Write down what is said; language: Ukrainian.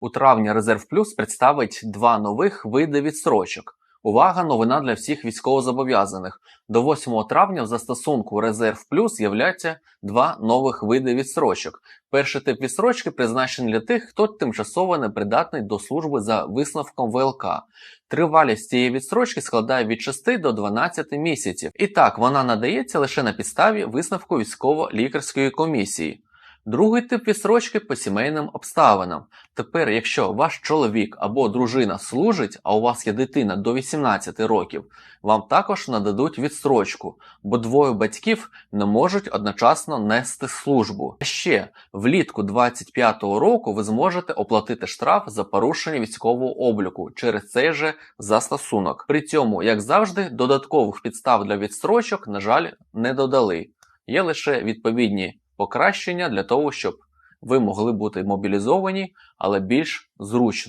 У травні Резерв Плюс представить два нових види відстрочок. Увага, новина для всіх військовозобов'язаних. До 8 травня в застосунку Резерв Плюс з'являться два нових види відстрочок. Перший тип відстрочки призначений для тих, хто тимчасово непридатний до служби за висновком ВЛК. Тривалість цієї відстрочки складає від 6 до 12 місяців. І так, вона надається лише на підставі висновку військово-лікарської комісії. Другий тип відстрочки по сімейним обставинам. Тепер, якщо ваш чоловік або дружина служить, а у вас є дитина до 18 років, вам також нададуть відстрочку, бо двоє батьків не можуть одночасно нести службу. А ще влітку 25-го року ви зможете оплатити штраф за порушення військового обліку через цей же застосунок. При цьому, як завжди, додаткових підстав для відстрочок, на жаль, не додали. Є лише відповідні покращення для того, щоб ви могли бути мобілізовані, але більш зручно.